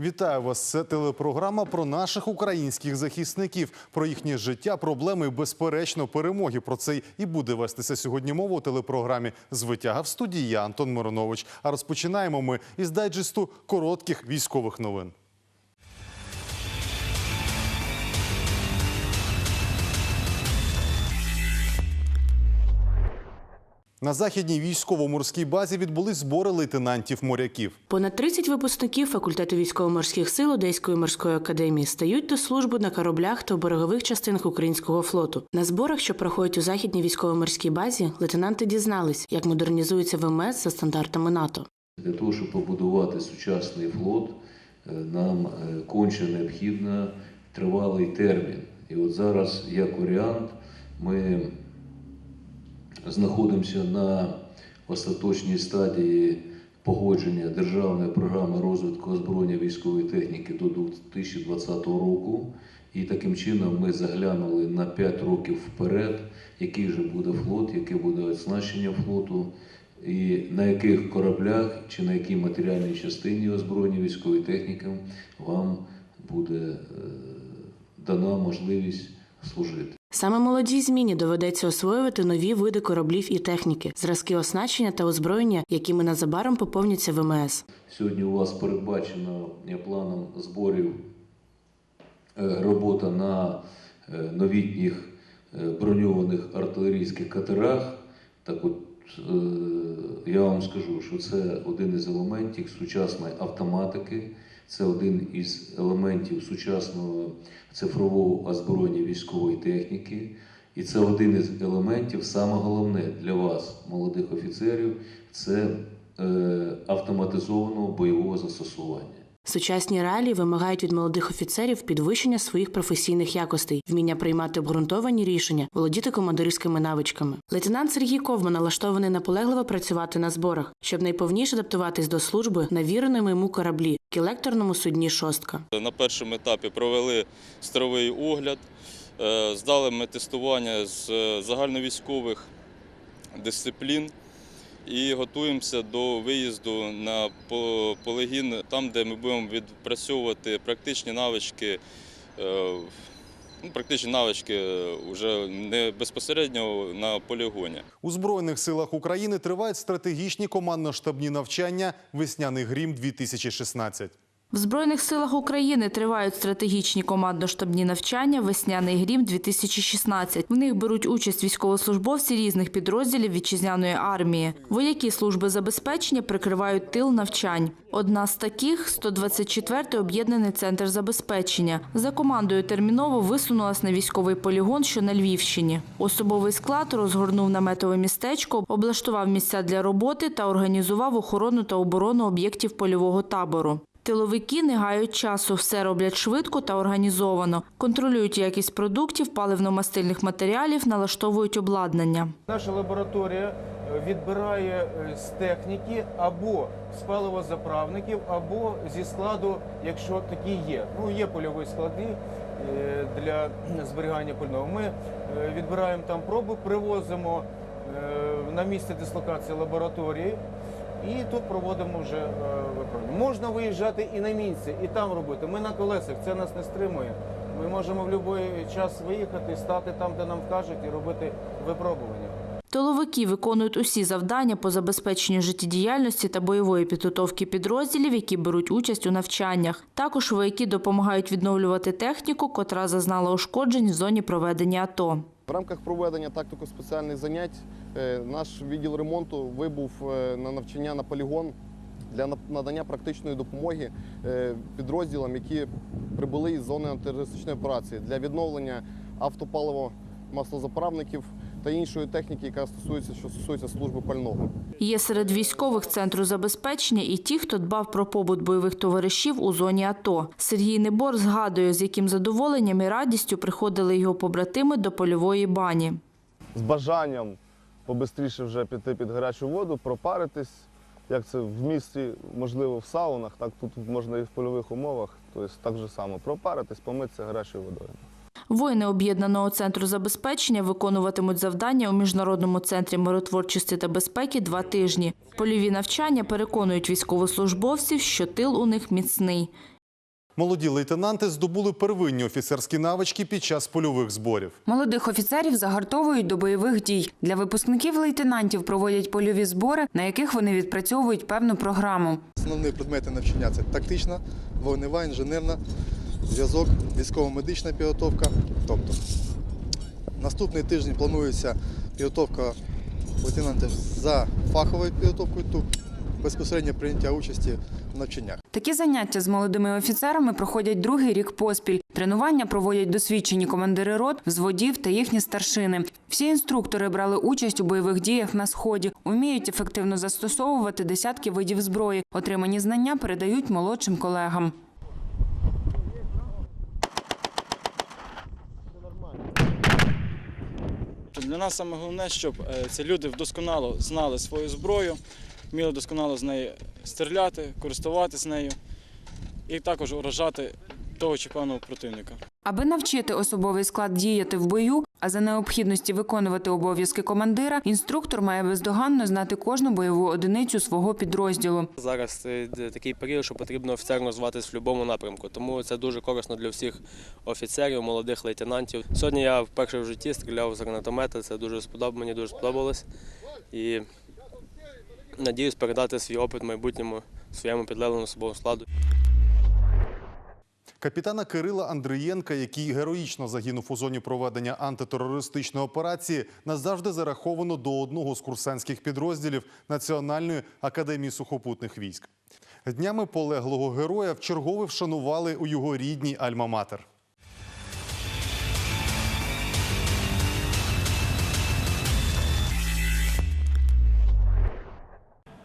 Вітаю вас. Це телепрограма про наших українських захисників, про їхнє життя, проблеми і безперечно перемоги. Про це і буде вестися сьогодні мова у телепрограмі Звитяга в студії. Я Антон Миронович. А розпочинаємо ми із дайджесту коротких військових новин. На західній військово-морській базі відбулись збори лейтенантів-моряків. Понад 30 випускників факультету військово-морських сил Одеської морської академії стають до служби на кораблях та берегових частинах українського флоту. На зборах, що проходять у західній військово-морській базі, лейтенанти дізнались, як модернізується ВМС за стандартами НАТО. Для того, щоб побудувати сучасний флот, е, нам е, конче необхідно тривалий термін. І от зараз, як варіант, ми знаходимося на остаточній стадії погодження державної програми розвитку озброєння військової техніки до 2020 року. І таким чином ми заглянули на 5 років вперед, який же буде флот, яке буде оснащення флоту, і на яких кораблях чи на якій матеріальній частині озброєння військової техніки вам буде е, дана можливість служити. Саме молодій зміні доведеться освоювати нові види кораблів і техніки, зразки оснащення та озброєння, якими незабаром поповняться ВМС. Сьогодні у вас передбачено планом зборів е, робота на е, новітніх е, броньованих артилерійських катерах. Так от я вам скажу, що це один із елементів сучасної автоматики, це один із елементів сучасного цифрового озброєння військової техніки. І це один із елементів, саме головне для вас, молодих офіцерів, це е, автоматизованого бойового застосування. Сучасні реалії вимагають від молодих офіцерів підвищення своїх професійних якостей, вміння приймати обґрунтовані рішення, володіти командирськими навичками. Лейтенант Сергій Ковман налаштований наполегливо працювати на зборах, щоб найповніше адаптуватись до служби на віреному йому кораблі кілекторному судні шостка. На першому етапі провели стровий огляд, е, здали ми тестування з е, загальновійськових дисциплін і готуємося до виїзду на полегін, там, де ми будемо відпрацьовувати практичні навички. е, Ну, практичні навички вже не безпосередньо на полігоні. У збройних силах України тривають стратегічні командно-штабні навчання Весняний грім 2016 В Збройних силах України тривають стратегічні командно-штабні навчання «Весняний грім 2016 В них беруть участь військовослужбовці різних підрозділів вітчизняної армії. Вояки служби забезпечення прикривають тил навчань. Одна з таких – 124-й об'єднаний центр забезпечення. За командою терміново висунулась на військовий полігон, що на Львівщині. Особовий склад розгорнув наметове містечко, облаштував місця для роботи та організував охорону та оборону об'єктів польового табору. Тиловики не гають часу, все роблять швидко та організовано. Контролюють якість продуктів, паливно-мастильних матеріалів, налаштовують обладнання. Наша лабораторія е, відбирає е, з техніки або з паливозаправників, або зі складу, якщо такі є. Ну, є польові склади е, для зберігання пального. Ми відбираємо там проби, привозимо на місце дислокації лабораторії. І тут проводимо вже е, випробування. Можна виїжджати і на місце, і там робити. Ми на колесах, це нас не стримує. Ми можемо в будь-який час виїхати, стати там, де нам вкажуть, і робити випробування. Тиловики виконують усі завдання по забезпеченню життєдіяльності та бойової підготовки підрозділів, які беруть участь у навчаннях. Також вояки допомагають відновлювати техніку, котра зазнала ушкоджень в зоні проведення АТО. В рамках проведення тактико-спеціальних занять е, наш відділ ремонту вибув е, на навчання на полігон для надання практичної допомоги е, підрозділам, які прибули із зони антитерористичної операції для відновлення автопаливо маслозаправників та іншої техніки, яка стосується, що стосується служби пального. Є серед військових центру забезпечення і ті, хто дбав про побут бойових товаришів у зоні АТО. Сергій Небор згадує, з яким задоволенням і радістю приходили його побратими до польової бані. З бажанням побистріше вже піти під гарячу воду, пропаритись. Як це в місті, можливо, в саунах, так тут можна і в польових умовах. Тобто так же само пропаритись, помитися гарячою водою. Воїни об'єднаного центру забезпечення виконуватимуть завдання у міжнародному центрі миротворчості та безпеки два тижні. Польові навчання переконують військовослужбовців, що тил у них міцний. Молоді лейтенанти здобули первинні офіцерські навички під час польових зборів. Молодих офіцерів загартовують до бойових дій. Для випускників лейтенантів проводять польові збори, на яких вони відпрацьовують певну програму. Основні предмети навчання це тактична, вогнева, інженерна, зв'язок, військово-медична підготовка. Тобто наступний тиждень планується підготовка лейтенантів за фаховою підготовкою, тут безпосередньо прийняття участі в навчаннях. Такі заняття з молодими офіцерами проходять другий рік поспіль. Тренування проводять досвідчені командири рот, взводів та їхні старшини. Всі інструктори брали участь у бойових діях на сході, уміють ефективно застосовувати десятки видів зброї. Отримані знання передають молодшим колегам. Для нас саме головне, щоб е, ці люди вдосконало знали свою зброю, вміли досконало з неї стріляти, користуватися нею і також уражати того чи певного противника. Аби навчити особовий склад діяти в бою, а за необхідності виконувати обов'язки командира, інструктор має бездоганно знати кожну бойову одиницю свого підрозділу. Зараз такий період, що потрібно офіцерно розвиватися в будь-якому напрямку. Тому це дуже корисно для всіх офіцерів, молодих лейтенантів. Сьогодні я вперше в житті стріляв з гранатомета. Це дуже сподоб... мені дуже сподобалось. І надіюсь передати свій опит майбутньому своєму підлеглому особовому складу. Капітана Кирила Андрієнка, який героїчно загинув у зоні проведення антитерористичної операції, назавжди зараховано до одного з курсантських підрозділів Національної академії сухопутних військ. Днями полеглого героя вчергове вшанували у його рідній Альма-Матер.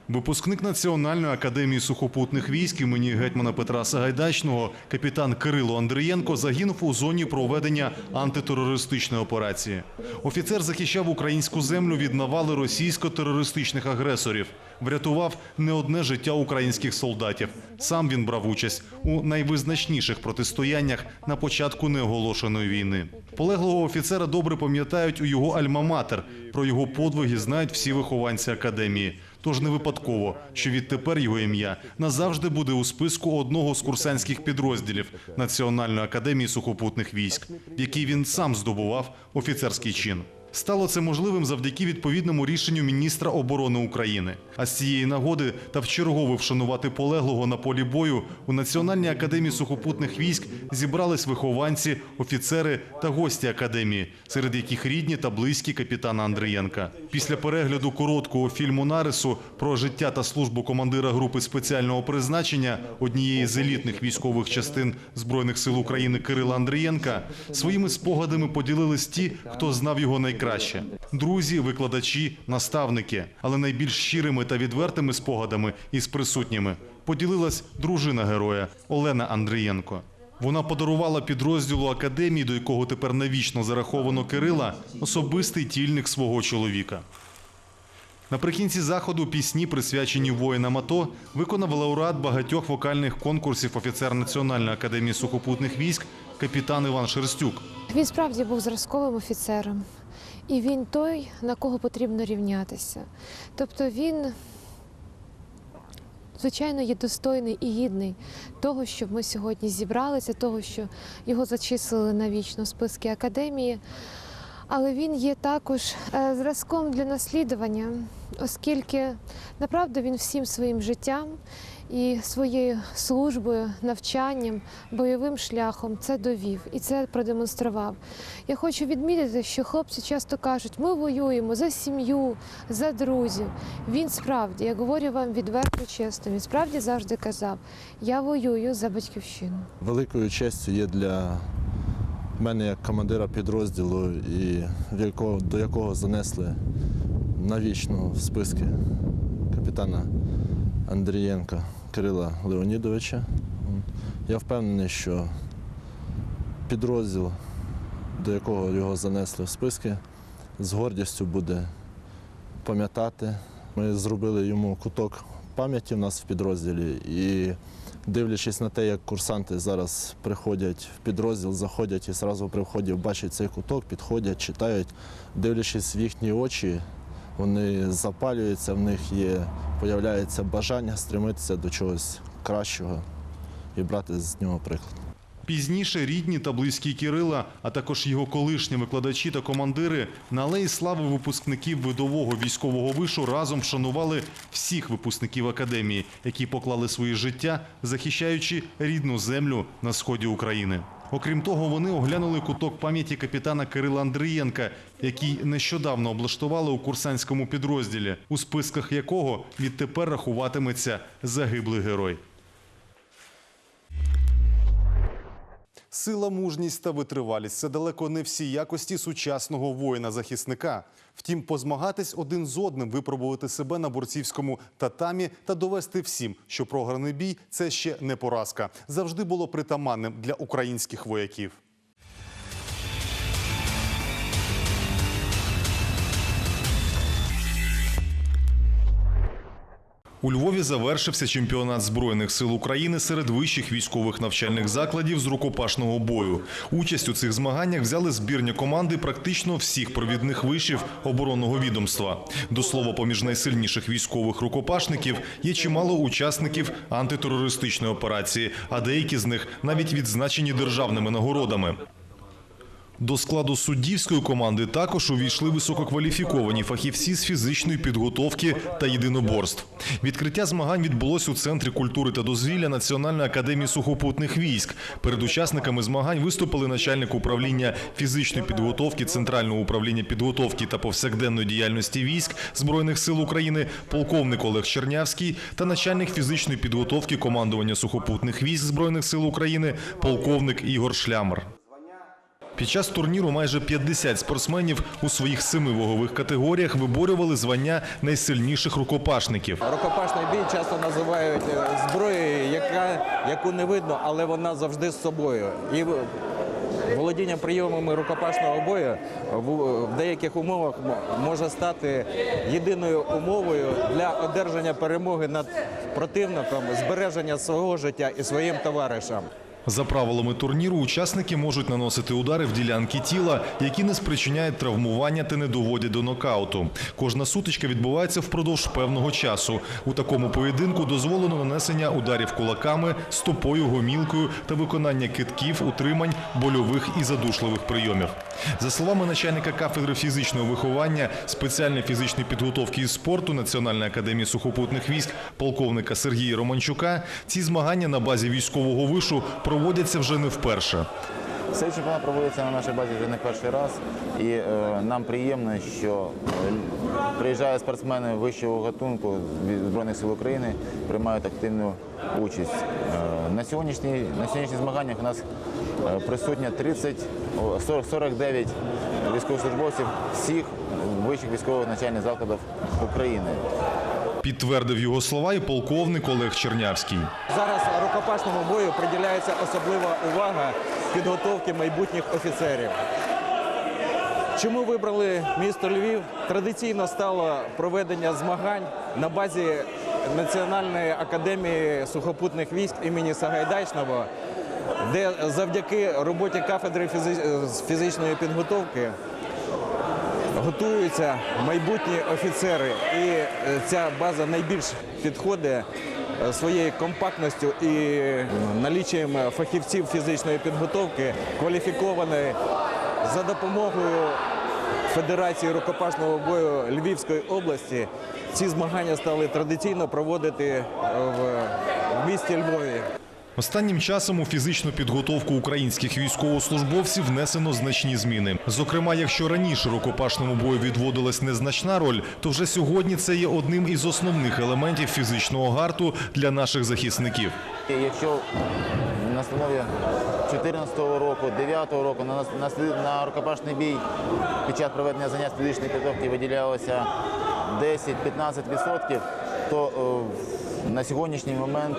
Випускник Національної академії сухопутних військ імені гетьмана Петра Сагайдачного, капітан Кирило Андрієнко загинув у зоні проведення антитерористичної операції. Офіцер захищав українську землю від навали російсько-терористичних агресорів, врятував не одне життя українських солдатів. Сам він брав участь у найвизначніших протистояннях на початку неоголошеної війни. Полеглого офіцера добре пам'ятають у його альма-матер. Про його подвиги знають всі вихованці академії. Тож не випадково, що відтепер його ім'я назавжди буде у списку одного з курсантських підрозділів Національної академії сухопутних військ, в якій він сам здобував офіцерський чин. Стало це можливим завдяки відповідному рішенню міністра оборони України. А з цієї нагоди та вчергове вшанувати полеглого на полі бою у Національній академії сухопутних військ зібрались вихованці, офіцери та гості академії, серед яких рідні та близькі капітана Андрієнка. Після перегляду короткого фільму нарису про життя та службу командира групи спеціального призначення однієї з елітних військових частин збройних сил України Кирила Андрієнка своїми спогадами поділились ті, хто знав його найкраще: друзі, викладачі, наставники. Але найбільш щирими та відвертими спогадами із присутніми поділилась дружина героя Олена Андрієнко. Вона подарувала підрозділу академії, до якого тепер навічно зараховано Кирила, особистий тільник свого чоловіка. Наприкінці заходу пісні, присвячені воїнам АТО, виконав лауреат багатьох вокальних конкурсів офіцер Національної академії сухопутних військ капітан Іван Шерстюк. Він справді був зразковим офіцером, і він той, на кого потрібно рівнятися. Тобто він, звичайно, є достойний і гідний того, щоб ми сьогодні зібралися, того, що його зачислили навічно в списки академії. Але він є також е, зразком для наслідування, оскільки направду він всім своїм життям і своєю службою, навчанням, бойовим шляхом це довів і це продемонстрував. Я хочу відмітити, що хлопці часто кажуть, ми воюємо за сім'ю, за друзів. Він справді, я говорю вам відверто чесно, він справді завжди казав: я воюю за батьківщину. Великою честю є для мене як командира підрозділу, і до якого занесли навічно в списки капітана Андрієнка Кирила Леонідовича. Я впевнений, що підрозділ, до якого його занесли в списки, з гордістю буде пам'ятати. Ми зробили йому куток пам'яті в нас в підрозділі і дивлячись на те, як курсанти зараз приходять в підрозділ, заходять і одразу при вході бачать цей куток, підходять, читають, дивлячись в їхні очі, вони запалюються, в них є, появляється бажання стремитися до чогось кращого. і брати з нього приклад. Пізніше рідні та близькі Кирила, а також його колишні викладачі та командири на алеї слави випускників видового військового вишу разом вшанували всіх випускників академії, які поклали свої життя, захищаючи рідну землю на сході України. Окрім того, вони оглянули куток пам'яті капітана Кирила Андрієнка, який нещодавно облаштували у курсантському підрозділі, у списках якого відтепер рахуватиметься загиблий герой. Сила, мужність та витривалість це далеко не всі якості сучасного воїна-захисника. Втім, позмагатись один з одним, випробувати себе на борцівському татамі та довести всім, що програний бій це ще не поразка. Завжди було притаманним для українських вояків. У Львові завершився чемпіонат збройних сил України серед вищих військових навчальних закладів з рукопашного бою. Участь у цих змаганнях взяли збірні команди практично всіх провідних вишів оборонного відомства. До слова, поміж найсильніших військових рукопашників є чимало учасників антитерористичної операції, а деякі з них навіть відзначені державними нагородами. До складу суддівської команди також увійшли висококваліфіковані фахівці з фізичної підготовки та єдиноборств. Відкриття змагань відбулось у Центрі культури та дозвілля Національної академії сухопутних військ. Перед учасниками змагань виступили начальник управління фізичної підготовки Центрального управління підготовки та повсякденної діяльності військ Збройних сил України, полковник Олег Чернявський та начальник фізичної підготовки командування сухопутних військ Збройних сил України, полковник Ігор Шлямер. Під час турніру майже 50 спортсменів у своїх семи вагових категоріях виборювали звання найсильніших рукопашників. Рукопашний бій часто називають е, зброєю, яка, яку не видно, але вона завжди з собою. І володіння прийомами рукопашного бою в деяких умовах може стати єдиною умовою для одержання перемоги над противником, збереження свого життя і своїм товаришам. За правилами турніру, учасники можуть наносити удари в ділянки тіла, які не спричиняють травмування та не доводять до нокауту. Кожна сутичка відбувається впродовж певного часу. У такому поєдинку дозволено нанесення ударів кулаками, стопою, гомілкою та виконання китків, утримань, больових і задушливих прийомів. За словами начальника кафедри фізичного виховання, спеціальної фізичної підготовки і спорту Національної академії сухопутних військ полковника Сергія Романчука, ці змагання на базі військового вишу проводяться вже не вперше. Цей чемпіонат проводиться на нашій базі вже не перший раз, і е, нам приємно, що е, приїжджають спортсмени вищого гатунку Збройних сил України, приймають активну участь. Е, на, сьогоднішній, на сьогоднішніх змаганнях у нас е, присутня 30, 40, 49 військовослужбовців всіх вищих військових навчальних закладів України. Підтвердив його слова і полковник Олег Чернявський. Зараз рукопашному бою приділяється особлива увага підготовки майбутніх офіцерів. Чому вибрали місто Львів? Традиційно стало проведення змагань на базі Національної академії сухопутних військ імені Сагайдачного, де завдяки роботі кафедри фізи- фізичної підготовки готуються майбутні офіцери. І е, ця база найбільш підходить е, своєю компактністю і наліччям фахівців фізичної підготовки, кваліфікованої за допомогою Федерації рукопашного бою Львівської області. Ці змагання стали традиційно проводити е, в місті Львові. Останнім часом у фізичну підготовку українських військовослужбовців внесено значні зміни. Зокрема, якщо раніше рукопашному бою відводилась незначна роль, то вже сьогодні це є одним із основних елементів фізичного гарту для наших захисників. Якщо на основі 2014 року, 2009 року на, на, рукопашний бій під час проведення занять фізичної підготовки виділялося 10-15%, то е, на сьогоднішній момент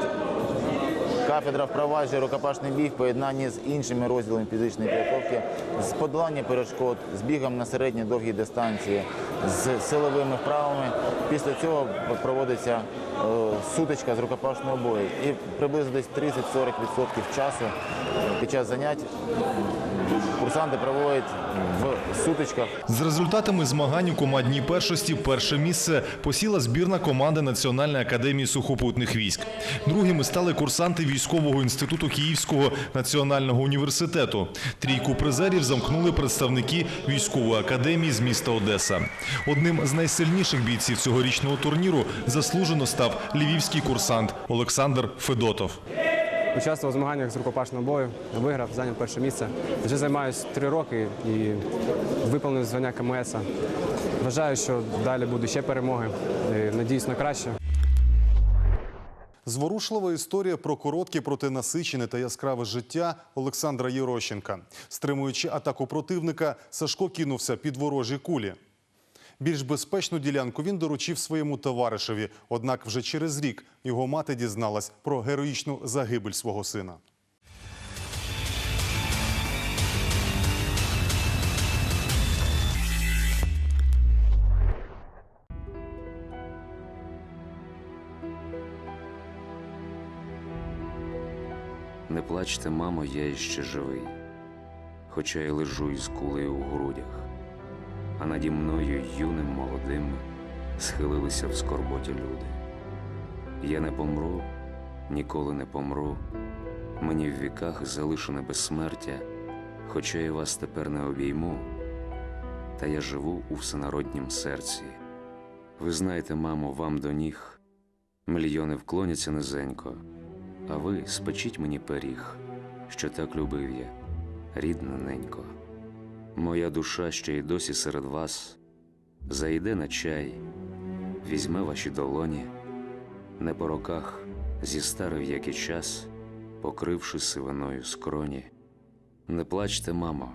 кафедра впроваджує рукопашний біг в поєднанні з іншими розділами фізичної підготовки, з подолання перешкод, з бігом на середні довгі дистанції, з силовими вправами. Після цього проводиться е, сутичка з рукопашного бою. І приблизно десь 30-40% часу під час занять курсанти проводять в сутичках. З результатами змагань у командній першості перше місце посіла збірна команди Національної академії сухопутних військ. Другими стали курсанти військового інституту Київського національного університету. Трійку призерів замкнули представники військової академії з міста Одеса. Одним з найсильніших бійців цьогорічного турніру заслужено став львівський курсант Олександр Федотов. Участвував у змаганнях з рукопашного бою, виграв, зайняв перше місце. Вже займаюся три роки і виповнив звання КМС. Вважаю, що далі будуть ще перемоги. Надіюсь на краще. Зворушлива історія про коротке, проте насичене та яскраве життя Олександра Єрощенка. Стримуючи атаку противника, Сашко кинувся під ворожі кулі. Більш безпечну ділянку він доручив своєму товаришеві. Однак вже через рік його мати дізналась про героїчну загибель свого сина. Не плачте, мамо, я іще живий, хоча й лежу із кулею у грудях, наді мною юним молодим схилилися в скорботі люди. Я не помру, ніколи не помру, мені в віках залишене безсмертя, хоча й вас тепер не обійму, та я живу у всенароднім серці. Ви знаєте, мамо, вам до ніг, мільйони вклоняться низенько. А ви спечіть мені пиріг, що так любив я, рідна ненько. Моя душа ще й досі серед вас зайде на чай, візьме ваші долоні, не по роках зістарив, як і час, покривши сивиною скроні. Не плачте, мамо,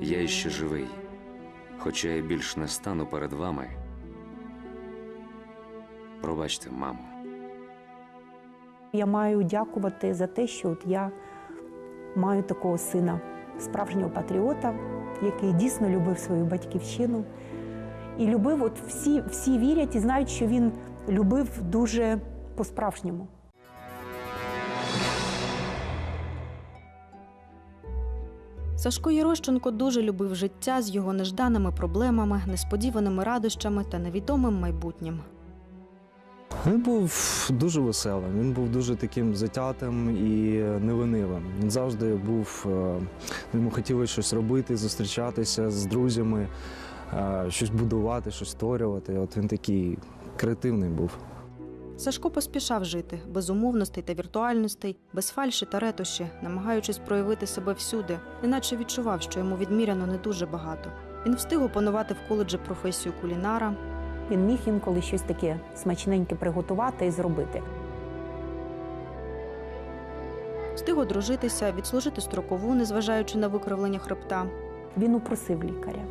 я іще живий, хоча я більш не стану перед вами. Пробачте, мамо. Я маю дякувати за те, що от я маю такого сина, справжнього патріота, який дійсно любив свою батьківщину. І любив, от всі, всі вірять і знають, що він любив дуже по-справжньому. Сашко Єрощенко дуже любив життя з його нежданими проблемами, несподіваними радощами та невідомим майбутнім. Він був дуже веселим, він був дуже таким затятим і неленивим. Він завжди був, е, йому хотілося щось робити, зустрічатися з друзями, е, щось будувати, щось створювати. От він такий креативний був. Сашко поспішав жити без умовностей та віртуальностей, без фальші та ретуші, намагаючись проявити себе всюди, неначе відчував, що йому відміряно не дуже багато. Він встиг опанувати в коледжі професію кулінара. Він міг інколи щось таке смачненьке приготувати і зробити. Встиг одружитися, відслужити строкову, незважаючи на викривлення хребта. Він упросив лікаря.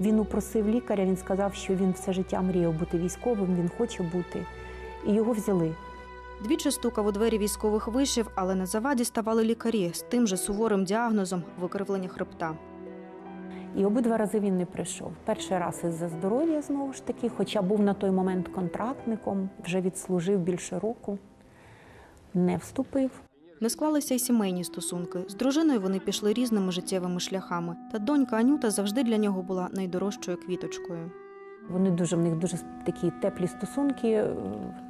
Він упросив лікаря, він сказав, що він все життя мріяв бути військовим, він хоче бути. І його взяли. Двічі стукав у двері військових вишів, але на заваді ставали лікарі з тим же суворим діагнозом викривлення хребта. І обидва рази він не прийшов. Перший раз із-за здоров'я знову ж таки, хоча був на той момент контрактником, вже відслужив більше року, не вступив. Не склалися й сімейні стосунки. З дружиною вони пішли різними життєвими шляхами. Та донька Анюта завжди для нього була найдорожчою квіточкою. Вони дуже в них дуже такі теплі стосунки.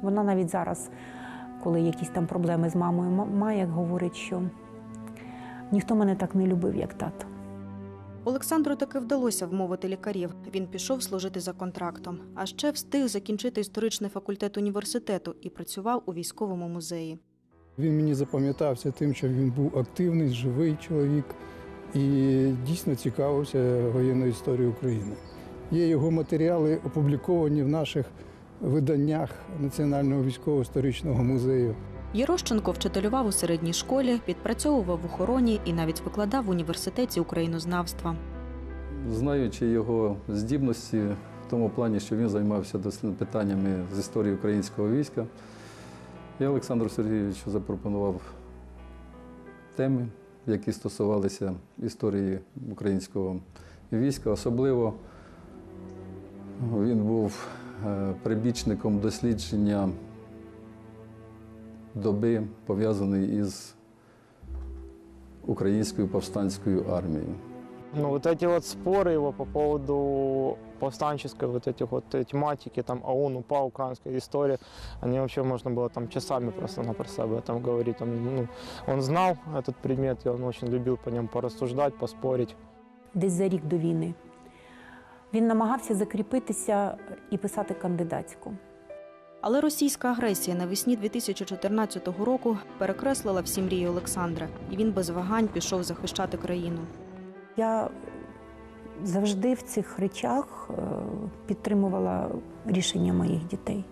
Вона навіть зараз, коли якісь там проблеми з мамою ма- має, говорить, що ніхто мене так не любив, як тато. Олександру таки вдалося вмовити лікарів. Він пішов служити за контрактом, а ще встиг закінчити історичний факультет університету і працював у військовому музеї. Він мені запам'ятався тим, що він був активний, живий чоловік і дійсно цікавився воєнною історією України. Є його матеріали опубліковані в наших виданнях Національного військово-історичного музею. Єрощенко вчителював у середній школі, підпрацьовував в охороні і навіть викладав в університеті українознавства. знаючи його здібності в тому плані, що він займався питаннями з історії українського війська, я Олександру Сергійовичу запропонував теми, які стосувалися історії українського війська. Особливо він був е, прибічником дослідження доби, пов'язаної із українською повстанською армією. Ну, вот эти вот споры его по поводу повстанческой вот этих вот э, тематики, там ОУН, УПА, украинской истории, они вообще можно было там часами просто-напросто об этом говорить. Он, ну, он знал этот предмет, и он очень любил по нем порассуждать, поспорить. Десь за рік до війни він намагався закріпитися і писати кандидатську. Але російська агресія навесні 2014 року перекреслила всі мрії Олександра, і він без вагань пішов захищати країну. Я завжди в цих речах е, підтримувала рішення моїх дітей.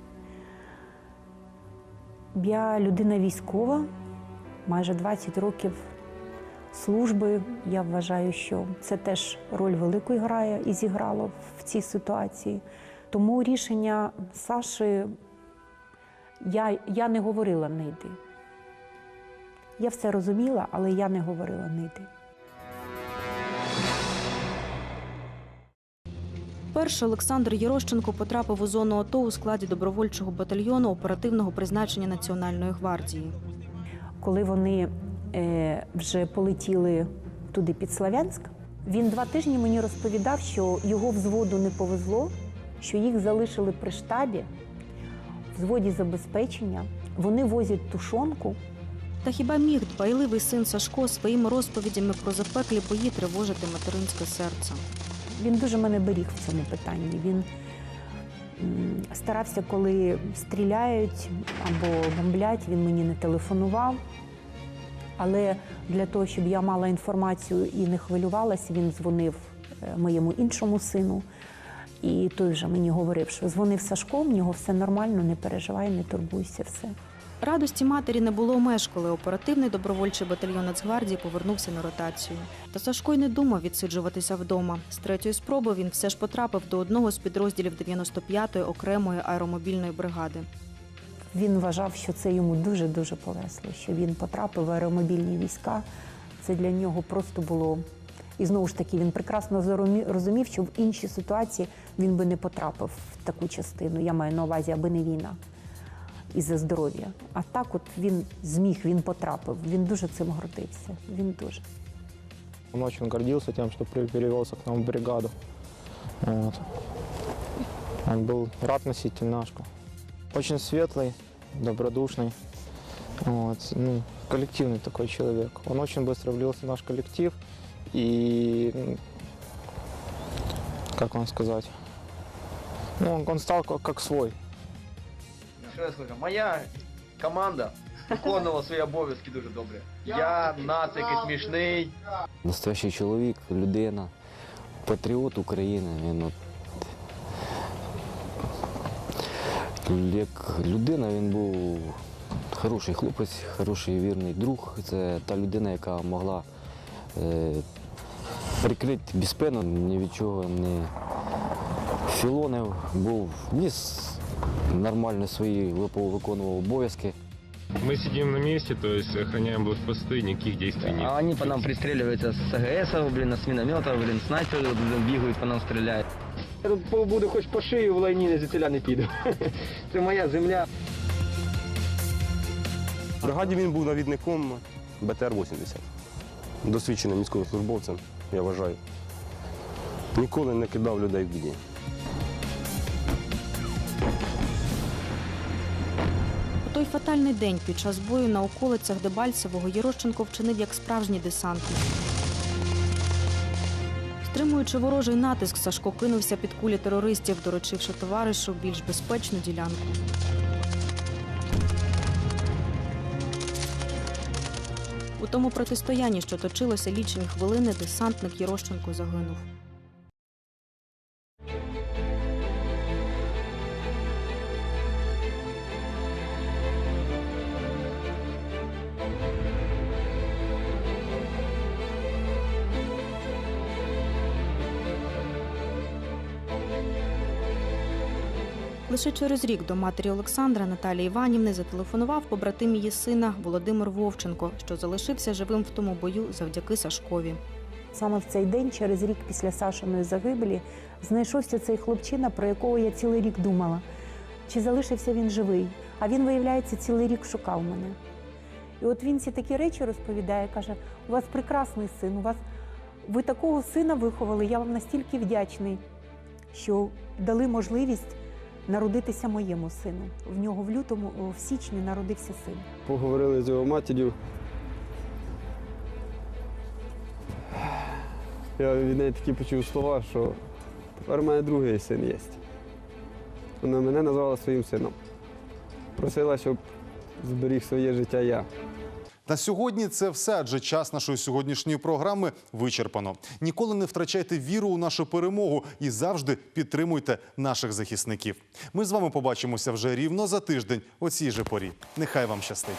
Я людина військова, майже 20 років служби. Я вважаю, що це теж роль велику грає і зіграло в цій ситуації. Тому рішення Саші я, я не говорила не йди. Я все розуміла, але я не говорила не йди. Перше Олександр Єрощенко потрапив у зону АТО у складі добровольчого батальйону оперативного призначення Національної гвардії. Коли вони е, вже полетіли туди під Слов'янськ, він два тижні мені розповідав, що його взводу не повезло, що їх залишили при штабі, в взводі забезпечення. Вони возять тушонку. Та хіба міг дбайливий син Сашко своїми розповідями про запеклі бої тривожити материнське серце? Він дуже мене беріг в цьому питанні. Він старався, коли стріляють або бомблять, він мені не телефонував. Але для того, щоб я мала інформацію і не хвилювалася, він дзвонив е, моєму іншому сину. І той вже мені говорив, що дзвонив Сашко, в нього все нормально, не переживай, не турбуйся, все. Радості матері не було меж, коли оперативний добровольчий батальйон Нацгвардії повернувся на ротацію. Та Сашко й не думав відсиджуватися вдома. З третьої спроби він все ж потрапив до одного з підрозділів 95-ї окремої аеромобільної бригади. Він вважав, що це йому дуже-дуже повезло, що він потрапив в аеромобільні війська. Це для нього просто було. І знову ж таки, він прекрасно зарумі- розумів, що в іншій ситуації він би не потрапив в таку частину. Я маю на увазі, аби не війна і за здоров'я. А так, от він зміг, він потрапив. Він дуже цим гордився. Він дуже. Он очень гордился тем, что при- перевелся к нам в бригаду. Вот. Он был рад носить тельняшку. Очень светлый, добродушный. Вот. Ну, коллективный такой человек. Он очень быстро влился в наш коллектив. И, как вам сказать, ну, он, он стал как, как свой. Що я скажу? Моя команда виконувала свої обов'язки дуже добре. Я нацик смішний. Настоящий чоловік, людина, патріот України. Він от, як людина він був хороший хлопець, хороший вірний друг. Це та людина, яка могла е, прикрити без спину, ні від чого не філонив, був ніс нормально свої випо- виконував обов'язки. Мы сидим на месте, то есть охраняем блокпосты, никаких действий нет. А они по нам пристреливаются с АГС, блин, с минометов, блин, снайперы блин, бігают, по нам стріляють. Я тут побуду хоч по шию в лайні, не звідтіля не піду. Це моя земля. В бригаді він був навідником БТР-80. Досвідченим військовослужбовцем, я вважаю. Ніколи не кидав людей в біді. Той фатальний день під час бою на околицях Дебальцевого Єрощенко вчинив як справжній десантник. Стримуючи ворожий натиск, Сашко кинувся під кулі терористів, доручивши товаришу більш безпечну ділянку. Тому протистоянні, що точилося лічені хвилини, десантник Єрощенко загинув. Лише через рік до матері Олександра Наталії Іванівни зателефонував побратим її сина Володимир Вовченко, що залишився живим в тому бою завдяки Сашкові. Саме в цей день, через рік після Сашиної загибелі, знайшовся цей хлопчина, про якого я цілий рік думала, чи залишився він живий. А він, виявляється, цілий рік шукав мене. І от він ці такі речі розповідає, каже: у вас прекрасний син, у вас ви такого сина виховали, я вам настільки вдячний, що дали можливість народитися моєму сину. В нього в лютому, в січні народився син. Поговорили з його матір'ю. Я від неї такі почув слова, що тепер у мене другий син є. Вона мене назвала своїм сином. Просила, щоб зберіг своє життя я. На сьогодні це все, адже час нашої сьогоднішньої програми вичерпано. Ніколи не втрачайте віру у нашу перемогу і завжди підтримуйте наших захисників. Ми з вами побачимося вже рівно за тиждень о цій же порі. Нехай вам щастить.